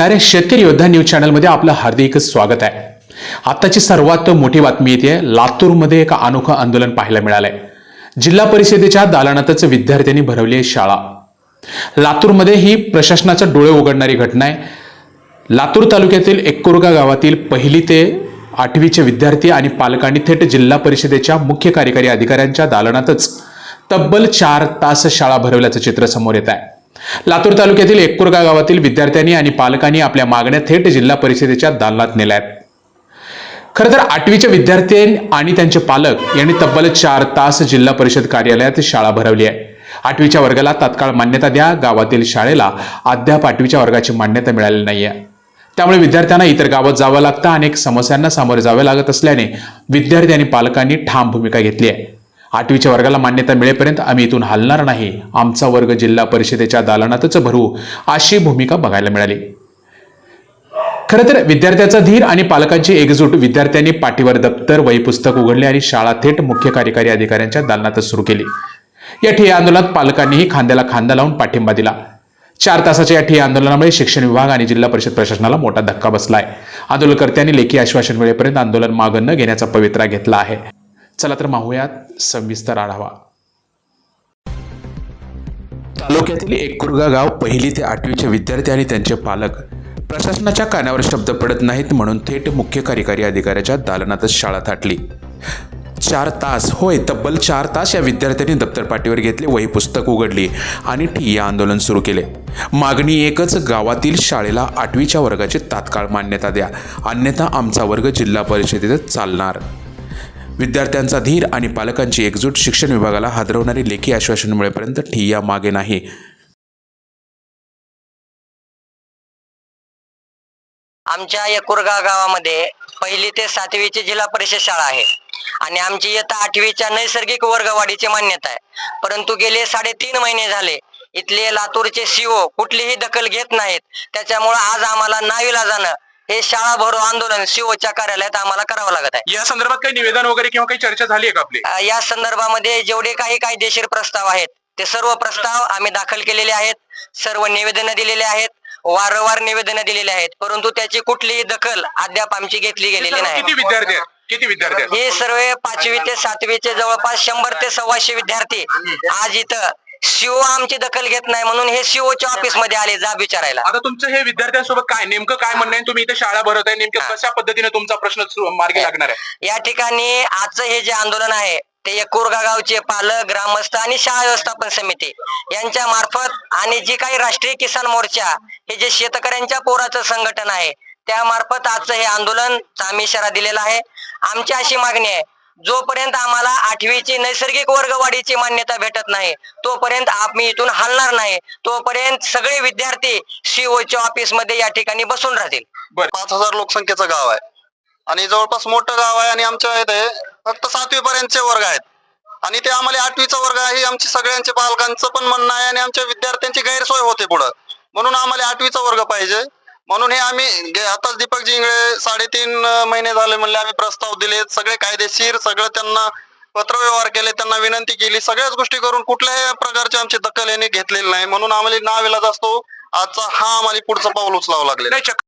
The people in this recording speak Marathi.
नमस्कार शेतकरी योद्धा न्यूज चॅनलमध्ये आपलं हार्दिक स्वागत आहे. आत्ताची सर्वात मोठी बातमी येते लातूरमध्ये एक अनोखं आंदोलन पाहायला मिळालंय. जिल्हा परिषदेच्या दालनातच विद्यार्थ्यांनी भरवली आहे शाळा. लातूरमध्ये ही प्रशासनाचा डोळे उघडणारी घटना आहे. लातूर तालुक्यातील एक्कोरगा गावातील पहिली ते आठवीचे विद्यार्थी आणि पालकांनी थेट जिल्हा परिषदेच्या मुख्य कार्यकारी अधिकाऱ्यांच्या दालनातच तब्बल चार तास शाळा भरवल्याचं चित्र समोर येत आहे. लातूर तालुक्यातील एक्कुरगा गावातील विद्यार्थ्यांनी आणि पालकांनी आपल्या मागण्या थेट जिल्हा परिषदेच्या दालनात नेल्या आहेत. खरं तर आठवीचे विद्यार्थी आणि त्यांचे पालक यांनी तब्बल चार तास जिल्हा परिषद कार्यालयात शाळा भरवली आहे. आठवीच्या वर्गाला तात्काळ मान्यता द्या गावातील शाळेला अद्याप आठवीच्या वर्गाची मान्यता मिळालेली नाहीये. त्यामुळे विद्यार्थ्यांना इतर गावात जावं लागतं अनेक समस्यांना सामोरे जावे लागत असल्याने विद्यार्थी आणि पालकांनी ठाम भूमिका घेतली आहे. आठवीच्या वर्गाला मान्यता मिळेपर्यंत आम्ही इथून हलणार नाही. आमचा वर्ग जिल्हा परिषदेच्या दालनातच भरू अशी भूमिका बघायला मिळाली. खरं तर विद्यार्थ्याचा धीर आणि पालकांची एकजूट विद्यार्थ्यांनी पाठीवर दप्तर वही पुस्तक उघडले आणि शाळा थेट मुख्य कार्यकारी अधिकाऱ्यांच्या दालनातच सुरू केली. या ठिय्या आंदोलनात पालकांनीही खांद्याला खांदा लावून पाठिंबा दिला. चार तासाच्या या ठिय्या आंदोलनामुळे शिक्षण विभाग आणि जिल्हा परिषद प्रशासनाला मोठा धक्का बसलाय. आंदोलनकर्त्यांनी लेखी आश्वासन मिळेपर्यंत आंदोलन मागं न घेण्याचा पवित्रा घेतला आहे. चला तर माहूयात सविस्तर आढावा. तालुक्यातील एकुरगा गाव पहिली ते आठवीचे विद्यार्थी आणि त्यांचे पालक प्रशासनाच्या कानावर शब्द पडत नाहीत म्हणून थेट मुख्य कार्यकारी अधिकाऱ्याच्या दालनातच शाळा थाटली. चार तास होय तब्बल चार तास या विद्यार्थ्यांनी दप्तर पाठीवर घेतले वही पुस्तक उघडली आणि ठिय्या आंदोलन सुरू केले. मागणी एकच गावातील शाळेला आठवीच्या वर्गाची तात्काळ मान्यता द्या. अन्यथा आमचा वर्ग जिल्हा परिषदेतच चालणार. विद्यार्थ्यांचा धीर आणि पालकांची एकजूट शिक्षण विभागाला हादरवणारी लेखी आश्वासन मिळेपर्यंत ठिय्या मागे नाही. आमच्या यकुरगा गावामध्ये पहिली ते सातवीची जिल्हा परिषद शाळा आहे आणि आमची इयत्ता आठवीच्या नैसर्गिक वर्गवाढीची मान्यता आहे. परंतु गेले साडेतीन महिने झाले इथले लातूरचे सीओ कुठलीही दखल घेत नाहीत. त्याच्यामुळे आज आम्हाला नाविला जाणं हे शाळा भरो आंदोलन सीओच्या कार्यालयात आम्हाला करावं लागत आहे. या संदर्भात काही निवेदन वगैरे किंवा काही चर्चा झाली आहे का आपली? अ, या संदर्भामध्ये जेवढे काही कायदेशीर प्रस्ताव आहेत ते सर्व प्रस्ताव आम्ही दाखल केलेले आहेत. सर्व निवेदनं दिलेले आहेत. वारंवार निवेदनं दिलेली आहेत. परंतु त्याची कुठलीही दखल अद्याप आमची घेतली गेलेली नाही. किती विद्यार्थी आहेत? किती विद्यार्थी आहेत? हे सर्व पाचवी ते सातवीचे जवळपास शंभर ते सव्वाशे विद्यार्थी आज इथं सीओ आमची दखल घेत नाही म्हणून हे सीओच्या ऑफिसमध्ये आले जाब विचारायला. आता तुमचं हे विद्यार्थ्यांसोबत काय नेमकं काय म्हणणं आहे? तुम्ही इथे शाळा भरत आहे नेमकं. कशा पद्धतीने तुमचा प्रश्न सु- मार्गी लागणार आहे? या ठिकाणी आजचं हे जे आंदोलन आहे ते यकुरगा गावचे पालक ग्रामस्थ आणि शाळा व्यवस्थापन समिती यांच्या मार्फत आणि जी काही राष्ट्रीय किसान मोर्चा हे जे शेतकऱ्यांच्या पोराचं संघटन आहे त्या मार्फत आजचं हे आंदोलन आम्ही इशारा दिलेला आहे. आमची अशी मागणी आहे जोपर्यंत आम्हाला आठवीची नैसर्गिक वर्गवाढीची मान्यता भेटत नाही तोपर्यंत आम्ही इथून हलणार नाही तोपर्यंत सगळे विद्यार्थी सीओच्या ऑफिसमध्ये या ठिकाणी बसून राहतील. पाच हजार लोकसंख्येचं गाव आहे. आणि जवळपास मोठं गाव आहे आणि आमच्या इथे फक्त सातवी पर्यंतचे वर्ग आहेत. आणि ते आम्हाला आठवीचा वर्ग आहे हे आमची पालकांचं पण म्हणणं आहे आणि आमच्या विद्यार्थ्यांची गैरसोय होते पुढं. म्हणून आम्हाला आठवीचा वर्ग पाहिजे. म्हणून हे आम्ही गे- आताच दीपक जिंगळे साडेतीन अं, महिने झाले म्हणले आम्ही प्रस्ताव दिले सगळे कायदेशीर सगळं त्यांना पत्रव्यवहार केले त्यांना विनंती केली सगळ्याच गोष्टी करून कुठल्याही प्रकारची आमची दखल यांनी घेतलेली नाही. म्हणून आम्हाला इलाज असतो आजचा हा आम्हाला पुढचं पाऊल उचलावं लागले नाही